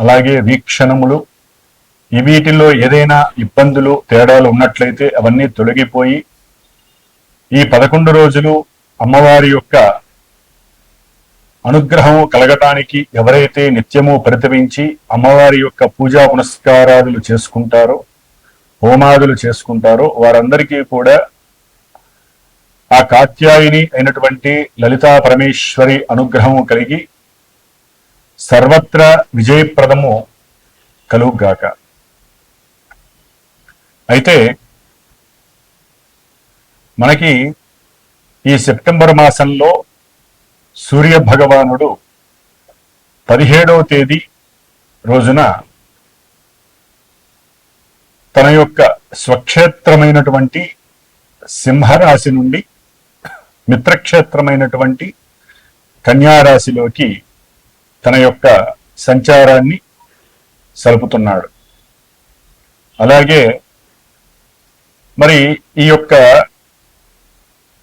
అలాగే వీక్షణములు ఈ వీటిల్లో ఏదైనా ఇబ్బందులు తేడాలు ఉన్నట్లయితే అవన్నీ తొలగిపోయి ఈ పదకొండు రోజులు అమ్మవారి యొక్క అనుగ్రహం కలగటానికి ఎవరైతే నిత్యము పరితపించి అమ్మవారి యొక్క పూజా పునస్కారాదులు చేసుకుంటారో హోమాదులు చేసుకుంటారో వారందరికీ కూడా ఆ కాత్యాయిని అయినటువంటి లలితా పరమేశ్వరి అనుగ్రహం కలిగి సర్వత్ర విజయప్రదము కలుగుగాక. అయితే మనకి ఈ సెప్టెంబర్ మాసంలో సూర్య భగవానుడు పదిహేడవ తేదీ రోజున తన యొక్క స్వక్షేత్రమైనటువంటి సింహరాశి నుండి మిత్రక్షేత్రమైనటువంటి కన్యారాశిలోకి తన యొక్క సంచారాన్ని సలుపుతున్నాడు. అలాగే మరి ఈ యొక్క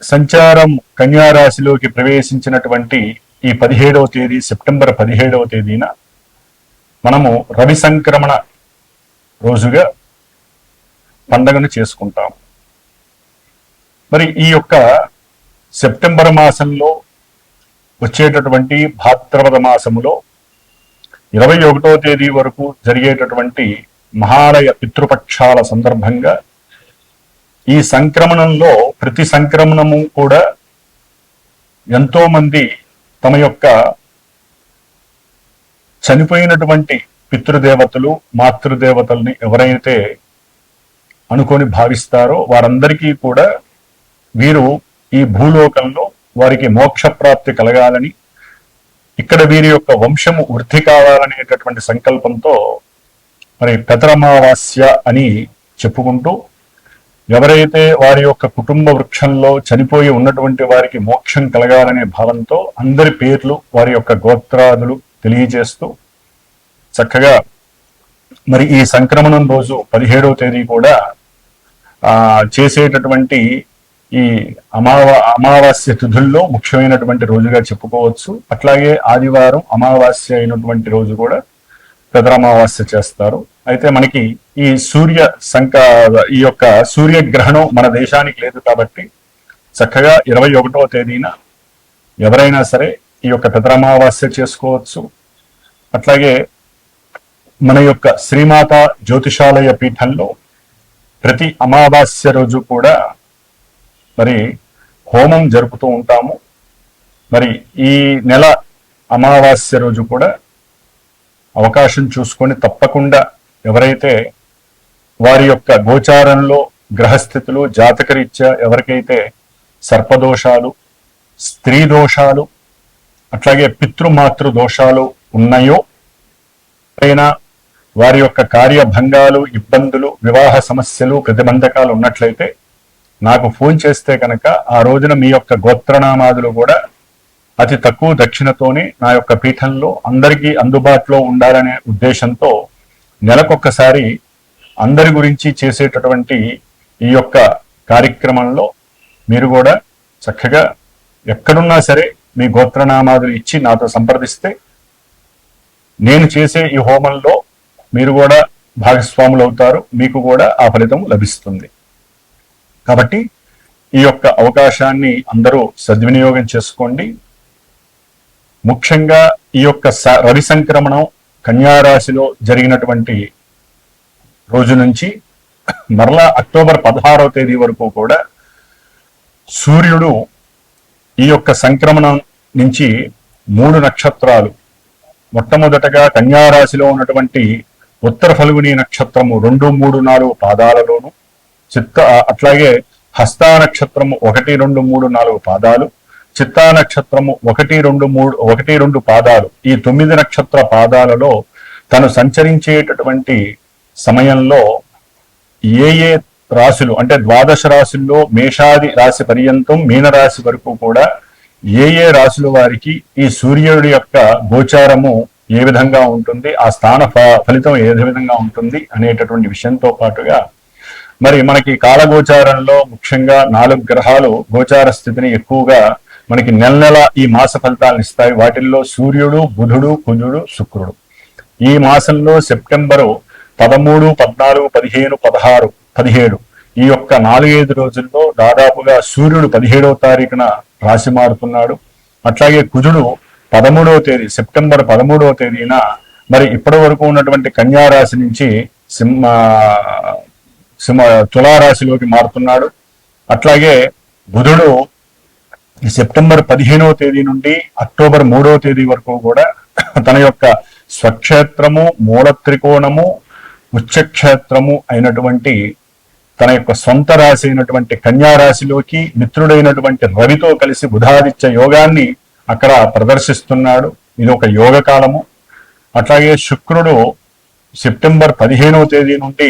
సంచారం కన్యారాశిలోకి ప్రవేశించినటువంటి ఈ పదిహేడవ తేదీ సెప్టెంబర్ పదిహేడవ తేదీన మనము రవి సంక్రమణ రోజుగా పండగను చేసుకుంటాం మరి ఈ యొక్క సెప్టెంబర్ మాసంలో వచ్చేటటువంటి భాద్రపద మాసములో ఇరవై ఒకటో తేదీ వరకు జరిగేటటువంటి మహాలయ పితృపక్షాల సందర్భంగా ఈ సంక్రమణంలో ప్రతి సంక్రమణము కూడా ఎంతో మంది తమ యొక్క చనిపోయినటువంటి పితృదేవతలు మాతృదేవతల్ని ఎవరైతే అనుకొని భావిస్తారో వారందరికీ కూడా వీరు ఈ భూలోకంలో వారికి మోక్ష ప్రాప్తి కలగాలని ఇక్కడ వీరి యొక్క వంశము వృద్ధి కావాలనేటటువంటి సంకల్పంతో మరి పెదరమావాస్య అని చెప్పుకుంటూ ఎవరైతే వారి యొక్క కుటుంబ వృక్షంలో చనిపోయి ఉన్నటువంటి వారికి మోక్షం కలగాలనే భావంతో అందరి పేర్లు వారి యొక్క గోత్రాదులు తెలియజేస్తూ చక్కగా మరి ఈ సంక్రమణం రోజు పదిహేడవ తేదీ కూడా ఆ చేసేటటువంటి ఈ అమావా అమావాస్య తిథుల్లో ముఖ్యమైనటువంటి రోజుగా చెప్పుకోవచ్చు. అట్లాగే ఆదివారం అమావాస్య అయినటువంటి రోజు కూడా పెదరమావాస్య చేస్తారు. అయితే మనకి ఈ సూర్య సంక ఈ యొక్క సూర్యగ్రహణం మన దేశానికి లేదు కాబట్టి చక్కగా ఇరవై ఒకటవ తేదీన ఎవరైనా సరే ఈ యొక్క పెదరమావాస్య చేసుకోవచ్చు. అట్లాగే మన యొక్క శ్రీమాత జ్యోతిషాలయ పీఠంలో ప్రతి అమావాస్య రోజు కూడా మరి హోమం జరుపుతూ ఉంటాము. మరి ఈ నెల అమావాస్య రోజు కూడా అవకాశం చూసుకొని తప్పకుండా ఎవరైతే వారి యొక్క గోచారంలో గ్రహస్థితులు జాతకరీత్యా ఎవరికైతే సర్పదోషాలు స్త్రీ దోషాలు అట్లాగే పితృమాతృ దోషాలు ఉన్నాయో అయినా వారి యొక్క కార్యభంగాలు ఇబ్బందులు వివాహ సమస్యలు ప్రతిబంధకాలు ఉన్నట్లయితే నాకు ఫోన్ చేస్తే కనుక ఆ రోజున మీ యొక్క గోత్రనామాదులు కూడా అతి తక్కువ దక్షిణతోనే నా యొక్క పీఠంలో అందరికీ అందుబాటులో ఉండాలనే ఉద్దేశంతో నెలకొక్కసారి అందరి గురించి చేసేటటువంటి ఈ యొక్క కార్యక్రమంలో మీరు కూడా చక్కగా ఎక్కడున్నా సరే మీ గోత్రనామాదులు ఇచ్చి నాతో సంప్రదిస్తే నేను చేసే ఈ హోమంలో మీరు కూడా భాగస్వాములు అవుతారు మీకు కూడా ఆ ఫలితం లభిస్తుంది. కాబట్టి ఈ యొక్క అవకాశాన్ని అందరూ సద్వినియోగం చేసుకోండి. ముఖ్యంగా ఈ యొక్క స- రవి సంక్రమణం కన్యారాశిలో జరిగినటువంటి రోజు నుంచి మరలా అక్టోబర్ పదహారవ తేదీ వరకు కూడా సూర్యుడు ఈ యొక్క సంక్రమణం నుంచి మూడు నక్షత్రాలు మొట్టమొదటగా కన్యారాశిలో ఉన్నటువంటి ఉత్తర ఫల్గుని నక్షత్రము రెండు మూడు నాలుగు పాదాలలోను చిత్త అట్లాగే హస్తా నక్షత్రము ఒకటి రెండు మూడు నాలుగు పాదాలు చిత్తా నక్షత్రము ఒకటి రెండు మూడు ఒకటి రెండు పాదాలు. ఈ తొమ్మిది నక్షత్ర పాదాలలో తను సంచరించేటటువంటి సమయంలో ఏ ఏ రాశులు అంటే ద్వాదశ రాశుల్లో మేషాది రాశి పర్యంతం మీనరాశి వరకు కూడా ఏ ఏ రాశుల వారికి ఈ సూర్యుడి యొక్క గోచారము ఏ విధంగా ఉంటుంది ఆ స్థాన ఫ- ఫలితం ఏ విధంగా ఉంటుంది అనేటటువంటి విషయంతో పాటుగా మరి మనకి కాలగోచారంలో ముఖ్యంగా నాలుగు గ్రహాలు గోచార స్థితిని ఎక్కువగా మనకి నెల నెల ఈ మాస ఫలితాలను ఇస్తాయి. వాటిల్లో సూర్యుడు బుధుడు కుజుడు శుక్రుడు. ఈ మాసంలో సెప్టెంబరు పదమూడు పద్నాలుగు పదిహేను పదహారు పదిహేడు ఈ యొక్క నాలుగైదు రోజుల్లో దాదాపుగా సూర్యుడు పదిహేడవ తారీఖున రాశి మారుతున్నాడు. అట్లాగే కుజుడు పదమూడవ తేదీ సెప్టెంబర్ పదమూడవ తేదీన మరి ఇప్పటి వరకు ఉన్నటువంటి కన్యా రాశి నుంచి సింహ సింహ తులారాశిలోకి మారుతున్నాడు. అట్లాగే బుధుడు సెప్టెంబర్ పదిహేనవ తేదీ నుండి అక్టోబర్ మూడవ తేదీ వరకు కూడా తన యొక్క స్వక్షేత్రము మూల త్రికోణము ఉచ్చక్షేత్రము అయినటువంటి తన యొక్క సొంత రాశి అయినటువంటి కన్యా రాశిలోకి మిత్రుడైనటువంటి రవితో కలిసి బుధాదిత్య యోగాన్ని అక్కడ ప్రదర్శిస్తున్నాడు. ఇది ఒక యోగ కాలము అట్లాగే శుక్రుడు సెప్టెంబర్ పదిహేనవ తేదీ నుండి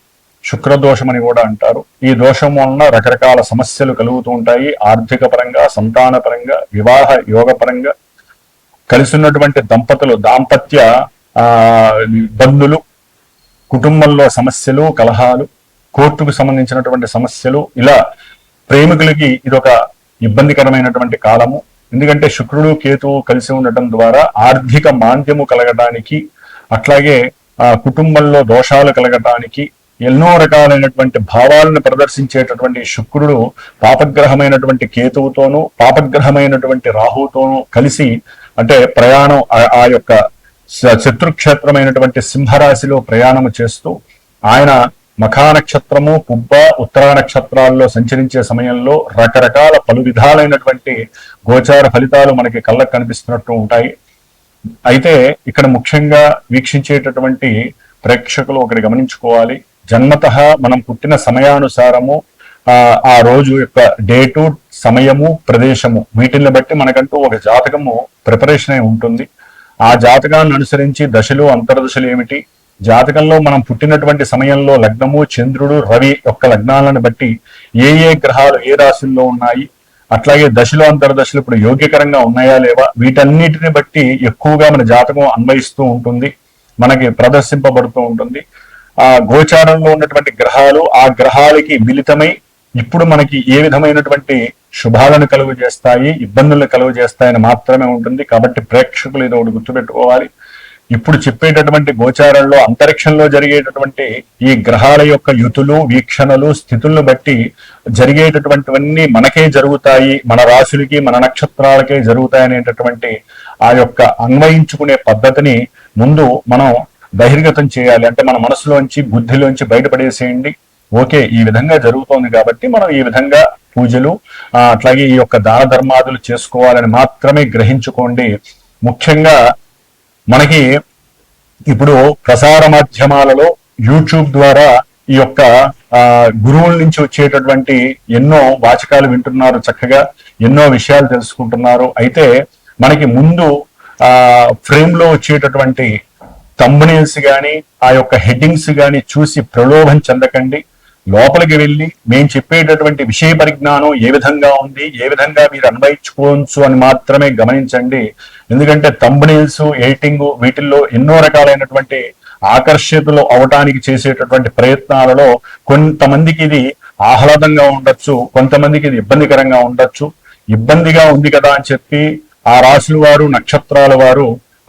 శుక్ర దోషం అని కూడా అంటారు. ఈ దోషం వలన రకరకాల సమస్యలు కలుగుతూ ఉంటాయి. ఆర్థిక పరంగా సంతాన పరంగా వివాహ యోగ పరంగా కలిసినటువంటి దంపతులు దాంపత్య ఇబ్బందులు బంధులు కుటుంబంలో సమస్యలు కలహాలు కోర్టుకు సంబంధించినటువంటి సమస్యలు ఇలా ప్రేమికులకి ఇదొక ఇబ్బందికరమైనటువంటి కాలము. ఎందుకంటే శుక్రుడు కేతువు కలిసి ఉండటం ద్వారా ఆర్థిక మాంద్యము కలగటానికి అట్లాగే ఆ కుటుంబంలో దోషాలు కలగటానికి ఎన్నో రకాలైనటువంటి భావాలను ప్రదర్శించేటటువంటి శుక్రుడు పాపగ్రహమైనటువంటి కేతువుతోనూ పాపగ్రహమైనటువంటి రాహుతోనూ కలిసి అంటే ప్రయాణం ఆ- ఆ యొక్క శత్రుక్షేత్రమైనటువంటి సింహరాశిలో ప్రయాణము చేస్తూ ఆయన మఖా నక్షత్రము పుబ్బ ఉత్తరా నక్షత్రాల్లో సంచరించే సమయంలో రకరకాల పలు విధాలైనటువంటి గోచార ఫలితాలు మనకి కళ్ళకు కనిపిస్తున్నట్టు ఉంటాయి. అయితే ఇక్కడ ముఖ్యంగా వీక్షించేటటువంటి ప్రేక్షకులు ఒకటి గమనించుకోవాలి. జన్మత మనం పుట్టిన సమయానుసారము ఆ ఆ రోజు యొక్క డేటు సమయము ప్రదేశము వీటిని బట్టి మనకంటూ ఒక జాతకము ప్రిపరేషన్ అయి ఉంటుంది. ఆ జాతకాన్ని అనుసరించి దశలు అంతర్దశలు ఏమిటి? జాతకంలో మనం పుట్టినటువంటి సమయంలో లగ్నము చంద్రుడు రవి యొక్క లగ్నాలను బట్టి ఏ ఏ గ్రహాలు ఏ రాశుల్లో ఉన్నాయి? అట్లాగే దశలు అంతర్దశలు ఇప్పుడు యోగ్యకరంగా ఉన్నాయా లేవా? వీటన్నిటిని బట్టి ఎక్కువగా మన జాతకం అన్వయిస్తూ ఉంటుంది. మనకి ప్రదర్శింపబడుతూ ఉంటుంది. ఆ గోచారంలో ఉన్నటువంటి గ్రహాలు ఆ గ్రహాలకి మిలితమై ఇప్పుడు మనకి ఏ విధమైనటువంటి శుభాలను కలుగు చేస్తాయి ఇబ్బందులను కలుగు చేస్తాయని మాత్రమే ఉంటుంది. కాబట్టి ప్రేక్షకులు ఇది ఒకటి గుర్తుపెట్టుకోవాలి. ఇప్పుడు చెప్పేటటువంటి గోచారంలో అంతరిక్షంలో జరిగేటటువంటి ఈ గ్రహాల యొక్క యుతులు వీక్షణలు స్థితులను బట్టి జరిగేటటువంటివన్నీ మనకే జరుగుతాయి. మన రాశులకి మన నక్షత్రాలకే జరుగుతాయి అనేటటువంటి ఆ యొక్క అన్వయించుకునే పద్ధతిని ముందు మనం బహిర్గతం చేయాలి. అంటే మన మనసులోంచి బుద్ధిలోంచి బయటపడేసేయండి. ఓకే ఈ విధంగా జరుగుతోంది కాబట్టి మనం ఈ విధంగా పూజలు అట్లాగే ఈ యొక్క దాన ధర్మాదులు చేసుకోవాలని మాత్రమే గ్రహించుకోండి. ముఖ్యంగా మనకి ఇప్పుడు ప్రసార మాధ్యమాలలో యూట్యూబ్ ద్వారా ఈ యొక్క గురువుల నుంచి వచ్చేటటువంటి ఎన్నో వాచకాలు వింటున్నారు చక్కగా ఎన్నో విషయాలు తెలుసుకుంటున్నారు. అయితే మనకి ముందు ఆ ఫ్రేమ్లో వచ్చేటటువంటి తంబనేల్స్ కానీ ఆ యొక్క హెడ్డింగ్స్ కానీ చూసి ప్రలోభం చెందకండి. లోపలికి వెళ్ళి మేము చెప్పేటటువంటి విషయ పరిజ్ఞానం ఏ విధంగా ఉంది ఏ విధంగా మీరు అన్వయించుకోవచ్చు అని మాత్రమే గమనించండి. ఎందుకంటే తంబనేల్స్ ఎడిటింగ్ వీటిల్లో ఎన్నో రకాలైనటువంటి ఆకర్షితులు అవటానికి చేసేటటువంటి ప్రయత్నాలలో కొంతమందికి ఇది ఆహ్లాదంగా ఉండొచ్చు కొంతమందికి ఇది ఇబ్బందికరంగా ఉండొచ్చు. ఇబ్బందిగా ఉంది కదా అని చెప్పి ఆ రాశుల వారు నక్షత్రాల వారు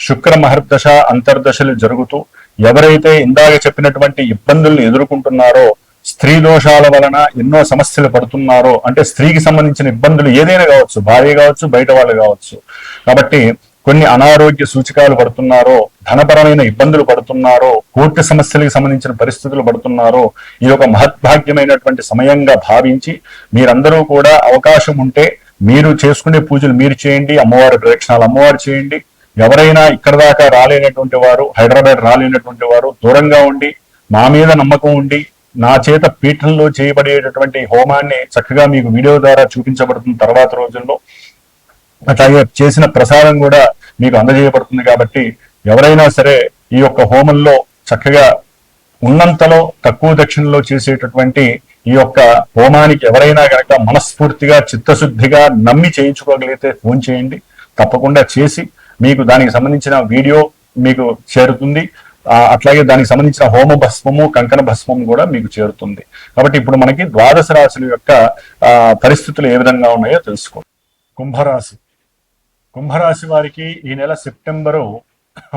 శుక్ర మహర్దశ అంతర్దశలు జరుగుతూ ఎవరైతే ఇందాక చెప్పినటువంటి ఇబ్బందులను ఎదుర్కొంటున్నారో స్త్రీ దోషాల వలన ఎన్నో సమస్యలు పడుతున్నారో అంటే స్త్రీకి సంబంధించిన ఇబ్బందులు ఏదైనా కావచ్చు భార్య కావచ్చు బయట వాళ్ళు కావచ్చు కాబట్టి కొన్ని అనారోగ్య సూచికాలు పడుతున్నారో ధనపరమైన ఇబ్బందులు పడుతున్నారో కోర్టు సమస్యలకు సంబంధించిన పరిస్థితులు పడుతున్నారో ఇది ఒక మహద్భాగ్యమైనటువంటి సమయంగా భావించి మీరందరూ కూడా అవకాశం ఉంటే మీరు చేసుకునే పూజలు మీరు చేయండి అమ్మవారి ప్రదక్షిణాలు అమ్మవారు చేయండి ఎవరైనా ఇక్కడ దాకా రాలేనటువంటి వారు హైదరాబాద్ రాలేనటువంటి వారు దూరంగా ఉండి మా మీద నమ్మకం ఉండి నా చేత పీఠంలో చేయబడేటటువంటి హోమాన్ని చక్కగా మీకు వీడియో ద్వారా చూపించబడుతున్న తర్వాత రోజుల్లో అట్లాగే చేసిన ప్రసాదం కూడా మీకు అందజేయబడుతుంది కాబట్టి ఎవరైనా సరే ఈ యొక్క హోమంలో చక్కగా ఉన్నంతలో తక్కువ దక్షిణలో చేసేటటువంటి ఈ యొక్క హోమానికి ఎవరైనా కనుక మనస్ఫూర్తిగా చిత్తశుద్ధిగా నమ్మి చేయించుకోగలిగితే ఫోన్ చేయండి. తప్పకుండా చేసి మీకు దానికి సంబంధించిన వీడియో మీకు చేరుతుంది. అట్లాగే దానికి సంబంధించిన హోమ భస్మము కంకణ భస్మము కూడా మీకు చేరుతుంది. కాబట్టి ఇప్పుడు మనకి ద్వాదశ రాశుల యొక్క పరిస్థితులు ఏ విధంగా ఉన్నాయో తెలుసుకో కుంభరాశి. కుంభరాశి వారికి ఈ నెల సెప్టెంబరు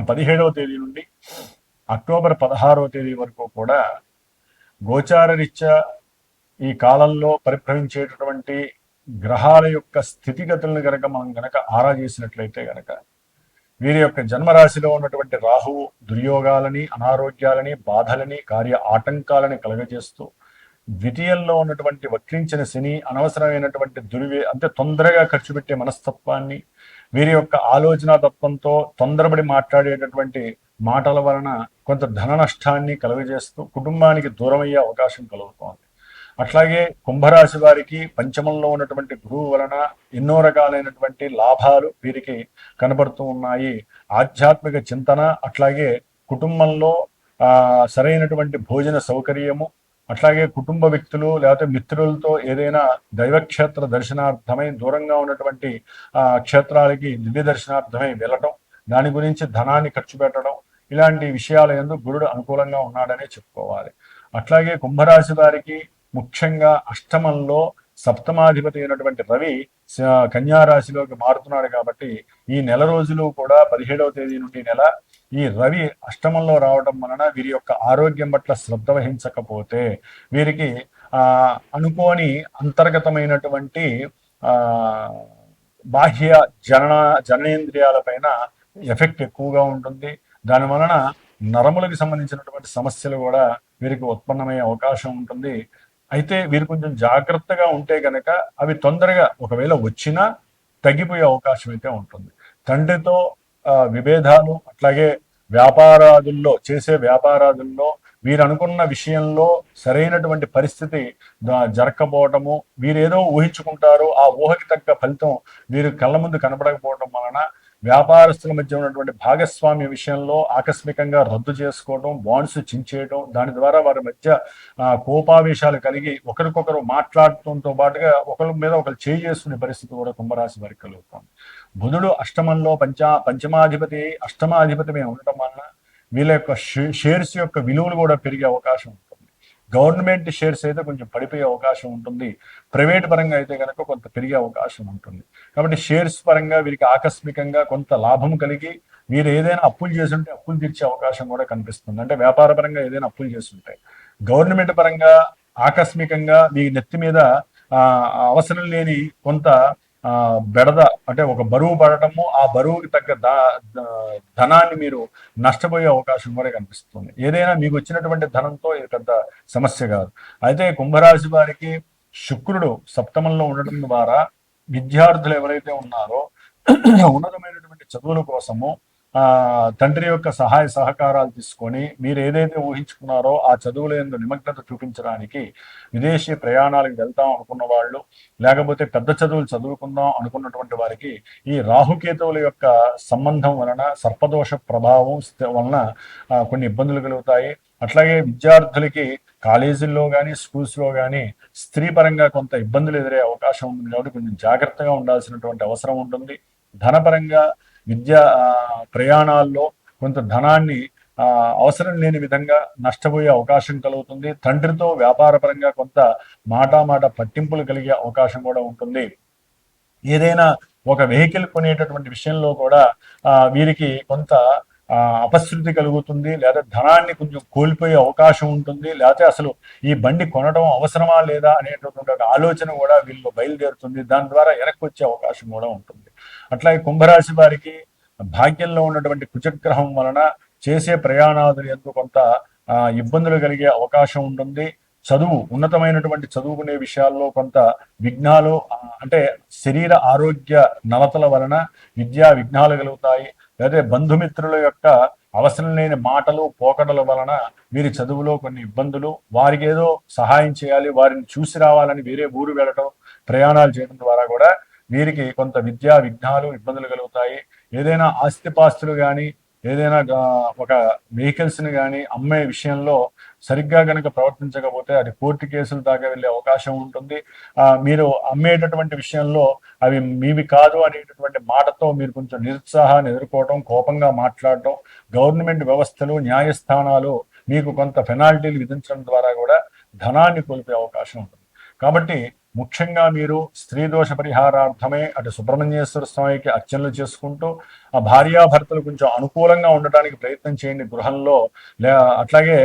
పదిహేడవ తేదీ నుండి అక్టోబర్ పదహారవ తేదీ వరకు కూడా గోచార రీత్యా ఈ కాలంలో పరిభ్రమించేటటువంటి గ్రహాల యొక్క స్థితిగతులను గనక మనం గనక ఆరా చేసినట్లయితే గనక వీరి యొక్క జన్మరాశిలో ఉన్నటువంటి రాహువు దుర్యోగాలని అనారోగ్యాలని బాధలని కార్య ఆటంకాలని కలగజేస్తూ ద్వితీయంలో ఉన్నటువంటి వక్రించిన శని అనవసరమైనటువంటి దుర్వి అంటే తొందరగా ఖర్చు పెట్టే మనస్తత్వాన్ని వీరి యొక్క ఆలోచన తత్వంతో తొందరపడి మాట్లాడేటటువంటి మాటల వలన కొంత ధన నష్టాన్ని కలుగజేస్తూ కుటుంబానికి దూరమయ్యే అవకాశం కలుగుతోంది. అట్లాగే కుంభరాశి వారికి పంచమంలో ఉన్నటువంటి గురువు వలన ఎన్నో రకాలైనటువంటి లాభాలు వీరికి కనబడుతూ ఉన్నాయి. ఆధ్యాత్మిక చింతన అట్లాగే కుటుంబంలో ఆ సరైనటువంటి భోజన సౌకర్యము అట్లాగే కుటుంబ వ్యక్తులు లేకపోతే మిత్రులతో ఏదైనా దైవక్షేత్ర దర్శనార్థమై దూరంగా ఉన్నటువంటి ఆ క్షేత్రాలకి దివ్య దర్శనార్థమై వెళ్ళటం దాని గురించి ధనాన్ని ఖర్చు పెట్టడం ఇలాంటి విషయాల ఎందుకు గురుడు అనుకూలంగా ఉన్నాడనే చెప్పుకోవాలి. అట్లాగే కుంభరాశి వారికి ముఖ్యంగా అష్టమంలో సప్తమాధిపతి అయినటువంటి రవి కన్యారాశిలోకి కన్యా రాశిలోకి మారుతున్నాడు కాబట్టి ఈ నెల రోజులు కూడా పదిహేడవ తేదీ నుండి నెల ఈ రవి అష్టమంలో రావడం వలన వీరి యొక్క ఆరోగ్యం పట్ల శ్రద్ధ వహించకపోతే వీరికి ఆ అనుకోని అంతర్గతమైనటువంటి ఆ బాహ్య జనన జననేంద్రియాల పైన ఎఫెక్ట్ ఎక్కువగా ఉంటుంది. దాని వలన నరములకు సంబంధించినటువంటి సమస్యలు కూడా వీరికి ఉత్పన్నమయ్యే అవకాశం ఉంటుంది. అయితే వీరు కొంచెం జాగ్రత్తగా ఉంటే గనక అవి తొందరగా ఒకవేళ వచ్చినా తగ్గిపోయే అవకాశం అయితే ఉంటుంది. తండ్రితో ఆ, విభేదాలు అట్లాగే వ్యాపారాదుల్లో చేసే వ్యాపారాదుల్లో వీరు అనుకున్న విషయంలో సరైనటువంటి పరిస్థితి ద- జరగకపోవటము వీరేదో ఊహించుకుంటారు ఆ ఊహకి తగ్గ ఫలితం వీరు కళ్ళ ముందు కనబడకపోవటం వలన వ్యాపారస్తుల మధ్య ఉన్నటువంటి భాగస్వామ్య విషయంలో ఆకస్మికంగా రద్దు చేసుకోవడం బాండ్స్ చించేయడం దాని ద్వారా వారి మధ్య కోపావేశాలు కలిగి ఒకరికొకరు మాట్లాడటంతో పాటుగా ఒకరి మీద ఒకరు చేయి చేసుకునే పరిస్థితి కూడా కుంభరాశి వారికి కలుగుతుంది. బుధుడు అష్టమంలో పంచా పంచమాధిపతి అష్టమాధిపతి ఉండటం వలన వీళ్ళ యొక్క షే- షేర్స్ యొక్క విలువలు కూడా పెరిగే అవకాశం ఉంటుంది. గవర్నమెంట్ షేర్స్ అయితే కొంచెం పడిపోయే అవకాశం ఉంటుంది. ప్రైవేట్ పరంగా అయితే కనుక కొంత పెరిగే అవకాశం ఉంటుంది. కాబట్టి షేర్స్ పరంగా వీరికి ఆకస్మికంగా కొంత లాభం కలిగి మీరు ఏదైనా అప్పులు చేస్తుంటే అప్పులు తీర్చే అవకాశం కూడా కనిపిస్తుంది. అంటే వ్యాపార పరంగా ఏదైనా అప్పులు చేస్తుంటే. గవర్నమెంట్ పరంగా ఆకస్మికంగా మీ నెత్తి మీద అవసరం లేని కొంత బెడద అంటే ఒక బరువు పడటము ఆ బరువుకి తగ్గ ద- ధనాన్ని మీరు నష్టపోయే అవకాశం కూడా కనిపిస్తుంది. ఏదైనా మీకు వచ్చినటువంటి ధనంతో ఇది పెద్ద సమస్య కాదు. అయితే కుంభరాశి వారికి శుక్రుడు సప్తమంలో ఉండటం ద్వారా విద్యార్థులు ఎవరైతే ఉన్నారో ఉన్నతమైనటువంటి చదువుల కోసము తండ్రి యొక్క సహాయ సహకారాలు తీసుకొని మీరు ఏదైతే ఊహించుకున్నారో ఆ చదువుల ఎందు నిమగ్నత చూపించడానికి విదేశీ ప్రయాణాలకు వెళ్తాం అనుకున్న వాళ్ళు లేకపోతే పెద్ద చదువులు చదువుకుందాం అనుకున్నటువంటి వారికి ఈ రాహుకేతువుల యొక్క సంబంధం వలన సర్పదోష ప్రభావం వలన కొన్ని ఇబ్బందులు కలుగుతాయి. అట్లాగే విద్యార్థులకి కాలేజీల్లో కానీ స్కూల్స్లో కానీ స్త్రీ పరంగా కొంత ఇబ్బందులు ఎదురే అవకాశం ఉంది. కాబట్టి కొంచెం జాగ్రత్తగా ఉండాల్సినటువంటి అవసరం ఉంటుంది. ధనపరంగా విద్యా ప్రయాణాల్లో కొంత ధనాన్ని ఆ, అవసరం లేని విధంగా నష్టపోయే అవకాశం కలుగుతుంది. తండ్రితో వ్యాపారపరంగా కొంత మాట మాట పట్టింపులు కలిగే అవకాశం కూడా ఉంటుంది. ఏదైనా ఒక వెహికల్ కొనేటటువంటి విషయంలో కూడా వీరికి కొంత ఆ, అపశృతి కలుగుతుంది. లేదా ధనాన్ని కొంచెం కోల్పోయే అవకాశం ఉంటుంది. లేకపోతే అసలు ఈ బండి కొనడం అవసరమా లేదా అనేటటువంటి ఒక ఆలోచన కూడా వీళ్ళు బయలుదేరుతుంది. దాని ద్వారా వెనక్కి వచ్చే అవకాశం కూడా ఉంటుంది. అట్లాగే కుంభరాశి వారికి భాగ్యంలో ఉన్నటువంటి కుజగ్రహం వలన చేసే ప్రయాణాదులు ఎందు కొంత ఆ, ఇబ్బందులు కలిగే అవకాశం ఉంటుంది. చదువు ఉన్నతమైనటువంటి చదువుకునే విషయాల్లో కొంత విఘ్నాలు అంటే శరీర ఆరోగ్య నలతల వలన విద్యా విఘ్నాలు కలుగుతాయి. లేదా బంధుమిత్రుల యొక్క అవసరం లేని మాటలు పోకడల వలన వీరి చదువులో కొన్ని ఇబ్బందులు వారికి ఏదో సహాయం చేయాలి వారిని చూసి రావాలని వేరే ఊరు వెళ్ళటం ప్రయాణాలు చేయడం ద్వారా కూడా వీరికి కొంత విద్యా విఘ్నాలు ఇబ్బందులు కలుగుతాయి. ఏదైనా ఆస్తిపాస్తులు కానీ ఏదైనా ఒక వెహికల్స్ని కానీ అమ్మే విషయంలో సరిగ్గా కనుక ప్రవర్తించకపోతే అది కోర్టు కేసులు దాకా వెళ్ళే అవకాశం ఉంటుంది. మీరు అమ్మేటటువంటి విషయంలో అవి మీవి కాదు అనేటటువంటి మాటతో మీరు కొంచెం నిరుత్సాహాన్ని ఎదుర్కోవటం కోపంగా మాట్లాడటం గవర్నమెంట్ వ్యవస్థలు న్యాయస్థానాలు మీకు కొంత పెనాల్టీలు విధించడం ద్వారా కూడా ధనాన్ని కోల్పోయే అవకాశం ఉంటుంది. కాబట్టి ముఖ్యంగా మీరు స్త్రీ దోష పరిహారార్థమే అటు సుబ్రహ్మణ్యేశ్వర స్వామికి అర్చనలు చేసుకుంటూ ఆ భార్యాభర్తలు కొంచెం అనుకూలంగా ఉండటానికి ప్రయత్నం చేయండి గృహంలో. లే అట్లాగే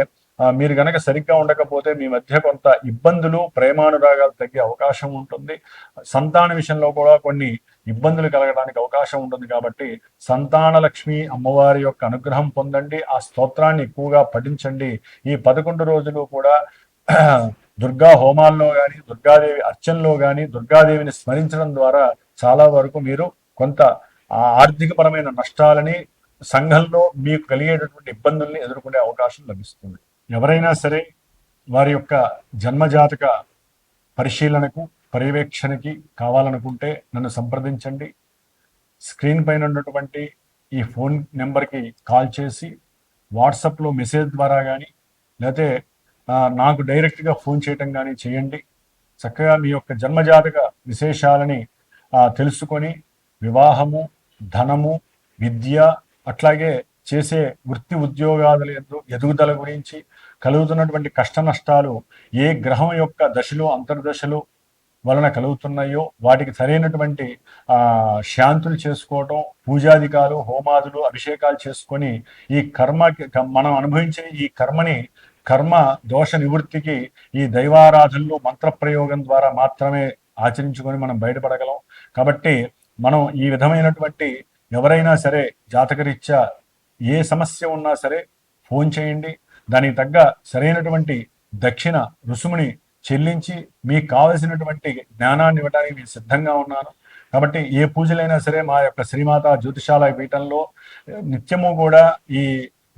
మీరు గనక సరిగ్గా ఉండకపోతే మీ మధ్య కొంత ఇబ్బందులు ప్రేమానురాగాలు తగ్గే అవకాశం ఉంటుంది. సంతాన విషయంలో కూడా కొన్ని ఇబ్బందులు కలగడానికి అవకాశం ఉంటుంది కాబట్టి సంతాన లక్ష్మి అమ్మవారి యొక్క అనుగ్రహం పొందండి. ఆ స్తోత్రాన్ని ఎక్కువగా పఠించండి. ఈ పదకొండు రోజులు కూడా దుర్గా హోమాల్లో కానీ దుర్గాదేవి అర్చనలో కానీ దుర్గాదేవిని స్మరించడం ద్వారా చాలా వరకు మీరు కొంత ఆర్థికపరమైన నష్టాలని సంఘంలో మీకు కలిగేటటువంటి ఇబ్బందుల్ని ఎదుర్కొనే అవకాశం లభిస్తుంది. ఎవరైనా సరే వారి యొక్క జన్మజాతక పరిశీలనకు పర్యవేక్షణకి కావాలనుకుంటే నన్ను సంప్రదించండి. స్క్రీన్ పైన ఉన్నటువంటి ఈ ఫోన్ నెంబర్కి కాల్ చేసి వాట్సాప్లో మెసేజ్ ద్వారా కానీ లేకపోతే నాకు డైరెక్ట్గా ఫోన్ చేయటం కానీ చేయండి. చక్కగా మీ యొక్క జన్మజాతక విశేషాలని తెలుసుకొని వివాహము ధనము విద్య అట్లాగే చేసే వృత్తి ఉద్యోగాదుల ఎందు ఎదుగుదల గురించి కలుగుతున్నటువంటి కష్ట నష్టాలు ఏ గ్రహం యొక్క దశలు అంతర్దశలు వలన కలుగుతున్నాయో వాటికి సరైనటువంటి శాంతులు చేసుకోవటం పూజాధికాలు హోమాదులు అభిషేకాలు చేసుకొని ఈ కర్మకి మనం అనుభవించిన ఈ కర్మని కర్మ దోష నివృత్తికి ఈ దైవారాధనలు మంత్ర ప్రయోగం ద్వారా మాత్రమే ఆచరించుకొని మనం బయటపడగలం. కాబట్టి మనం ఈ విధమైనటువంటి ఎవరైనా సరే జాతకరీత్యా ఏ సమస్య ఉన్నా సరే ఫోన్ చేయండి. దానికి తగ్గ సరైనటువంటి దక్షిణ రుసుముని చెల్లించి మీకు కావలసినటువంటి జ్ఞానాన్ని ఇవ్వడానికి నేను సిద్ధంగా ఉన్నాను. కాబట్టి ఏ పూజలైనా సరే మా యొక్క శ్రీమాత జ్యోతిషాలయ పీఠంలో నిత్యము కూడా ఈ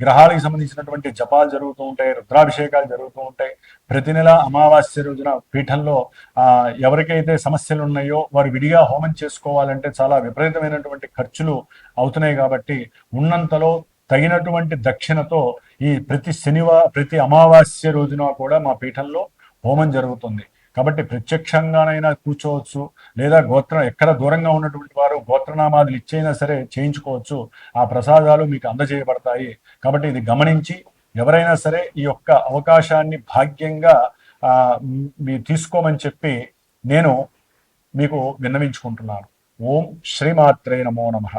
గ్రహాలకు సంబంధించినటువంటి జపాలు జరుగుతూ ఉంటాయి రుద్రాభిషేకాలు జరుగుతూ ఉంటాయి. ప్రతి నెల అమావాస్య రోజున పీఠంలో ఆ ఎవరికైతే సమస్యలు ఉన్నాయో వారు విడిగా హోమం చేసుకోవాలంటే చాలా విపరీతమైనటువంటి ఖర్చులు అవుతున్నాయి కాబట్టి ఉన్నంతలో తగినటువంటి దక్షిణతో ఈ ప్రతి శనివారం ప్రతి అమావాస్య రోజున కూడా మా పీఠంలో హోమం జరుగుతుంది. కాబట్టి ప్రత్యక్షంగానైనా కూర్చోవచ్చు లేదా గోత్రం ఎక్కడ దూరంగా ఉన్నటువంటి వారు గోత్రనామాదులు ఇచ్చైనా సరే చేయించుకోవచ్చు. ఆ ప్రసాదాలు మీకు అందజేయబడతాయి. కాబట్టి ఇది గమనించి ఎవరైనా సరే ఈ యొక్క అవకాశాన్ని భాగ్యంగా ఆ, మీరు తీసుకోమని చెప్పి నేను మీకు విన్నవించుకుంటున్నాను. ఓం శ్రీమాత్రే నమో నమః.